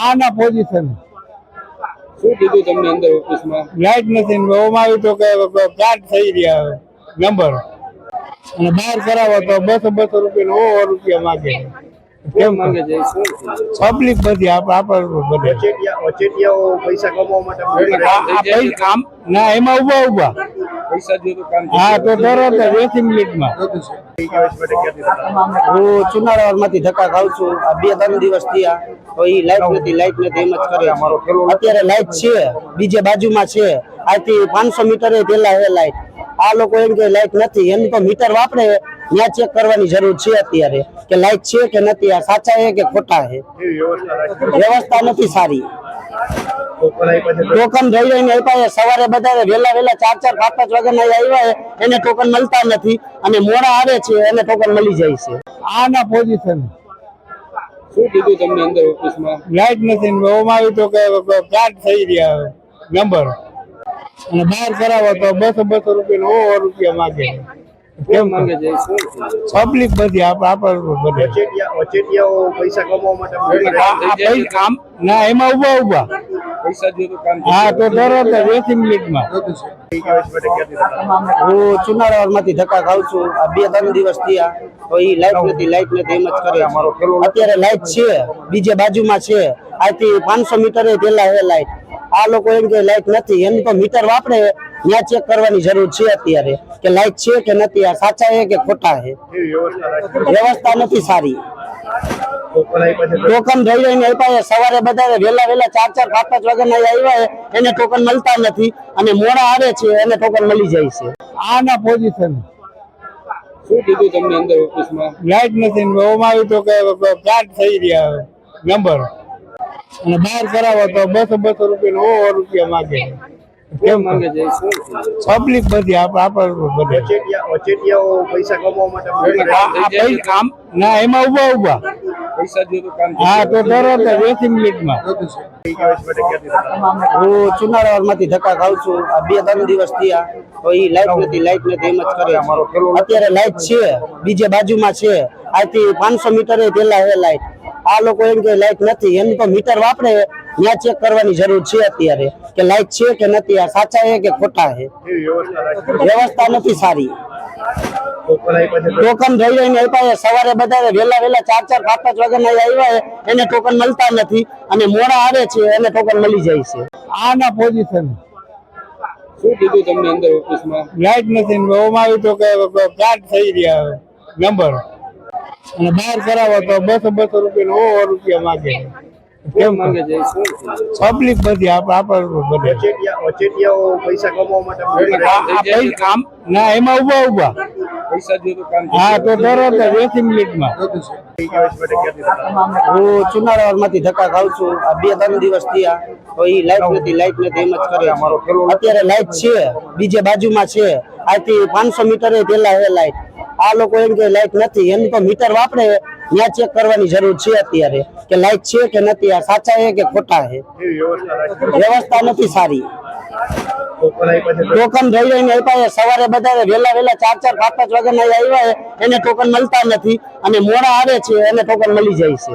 આના પોઝિશન શું કીધું તમને અંદર ઓફિસમાં લાઈટ નથી ને ઓમાં આવ્યું તો કે કાર્ડ થઈ રહ્યા નંબર અને બહાર કરાવો તો બસો બસો રૂપિયા ઓ રૂપિયા માગે. કેમ માંગે છે? પબ્લિક બધી આપ આપણ બધે. વચેટિયા વચેટિયાઓ પૈસા કમાવા માટે આ- આ ના એમાં ઊભા ઊભા પૈસા જો તો કામ હા તો તરત જ વીસ મિનિટમાં હું ચુનાળામાંથી ધક્કા ખાઉં છું. આ બે ત્રણ દિવસ થયા. તો એ લાઈટ નથી લાઈટ નથી, એમ જ કરે અત્યારે લાઈટ છે, બીજે બાજુમાં છે. આથી પાંચસો મીટર પેલા હે લાઈટ આ લોકો એમ કે લાઈટ નથી. એમ તો મીટર વાપરે, ત્યાં ચેક કરવાની જરૂર છે અત્યારે કે લાઈટ છે કે નથી. આ સાચા છે કે ખોટા છે વ્યવસ્થા નથી સારી. ટોકન રહી રહીને આપ્યા સવારે બધા વેલા વેલા ચાર ચાર પાંચ પાંચ વાગ્યા આવ્યા એને ટોકન મળતા નથી. અને મોડા આવે છે એને ટોકન મળી જાય છે. આના પોઝિશન શું કીધું તમને અંદર ઓફિસમાં? લાઈટ નથી ઓમાં આવ્યું તો કે કાર્ડ થઈ રહ્યા નંબર અને બહાર કરાવો તો બસો બસો રૂપિયા રૂપિયા માગે. કેમ માંગે છે? પબ્લિક બધી આપ આપણ બધે. વચેટિયા વચેટિયાઓ પૈસા કમાવા માટે ના એમાં ઊભા ઊભા હા તો તરત જ વીસ મિનિટમાં. હું ચુનાળા માંથી ધક્કા ખાઉં છું. આ બે ત્રણ દિવસ થયા તો એ લાઈટ નથી લાઈટ નથી એમ જ કરે અત્યારે લાઈટ છે બીજે બાજુમાં છે. આથી પાંચસો મીટર પેલા હે લાઈટ આ લોકો એમ કે લાઈટ નથી એમ તો મીટર વાપરે. ત્યાં ચેક કરવાની જરૂર છે અત્યારે કે લાઈટ છે કે નથી. આ સાચા છે કે ખોટા છે વ્યવસ્થા નથી સારી. ટોકન રહી રહીને આપ્યા સવારે બધા વેલા વેલા ચાર ચાર પાંચ પાંચ વાગ્યા આવ્યા એને ટોકન મળતા નથી. અને મોડા આવે છે એને ટોકન મળી જાય છે. આના પોઝિશન શું કીધું તમને અંદર ઓફિસમાં લાઈટ નથી ઓમાં આવ્યું તો કે કાર્ડ થઈ રહ્યા નંબર. અને બહાર કરાવો તો બસો બસો રૂપિયા સો રૂપિયા માગે. કેમ માંગે છે? પબ્લિક બધી આપ આપણ બધે. વચેટિયા વચેટિયાઓ પૈસા કમાવા માટે મળી આ- આ પૈસા આમ ના એમાં ઊભા ઊભા હા માંથી ધક્કા ખાઉં છું. લાઈટ અત્યારે લાઈટ છે, બીજે બાજુમાં છે. આથી પાંચસો મીટર પેલા હે લાઈટ આ લોકો એમ કે લાઈટ નથી. એમ તો મીટર વાપરે, ત્યાં ચેક કરવાની જરૂર છે અત્યારે. કે લાઈટ છે કે નથી, આ સાચા છે કે ખોટા છે વ્યવસ્થા નથી સારી. ટોકન જોઈ ટોકન આપ્યા સવારે બધા વેલા વેલા ચાર ચાર પાંચ પાંચ વાગ્યા આવ્યા એને ટોકન મળતા નથી. અને મોડા આવે છે એને ટોકન મળી જાય છે. આના પોઝિશન શું કીધું તમને અંદર ઓફિસમાં? લાઈટ નથી ને આવ્યું તો કે કાર્ડ થઈ રહ્યા નંબર. અને બહાર કરાવો તો બસો બસો રૂપિયા સો રૂપિયા માગે. કેમ માંગે છે? પબ્લિક બધી આપ આપણ બધે. વચેટિયા વચેટિયાઓ પૈસા કમાવા માટે મળી આ- આ પૈસા આમ ના એમાં ઊભા ઊભા હા તો તરત જ મિનિટમાં? હું ચુનાળા માંથી ધક્કા ખાઉં છું. આ બે ત્રણ દિવસ થયા તો ઈ લાઈટ નથી લાઈટ નથી એમ જ કરે અત્યારે લાઈટ છે બીજે બાજુમાં છે. આથી પાંચસો મીટર પેલા હે લાઈટ આ લોકો એમ કે લાઈટ નથી એમ તો મીટર વાપરે. ત્યાં ચેક કરવાની જરૂર છે અત્યારે કે લાઈટ છે કે નથી. આ સાચા છે કે ખોટા છે વ્યવસ્થા નથી સારી. ટોકન રહી રહીને આપ્યા સવારે બધા વેલા વેલા ચાર ચાર, પાંચ પાંચ વાગ્યા આવ્યા એને ટોકન મળતા નથી. અને મોડા આવે છે, એને ટોકન મળી જાય છે.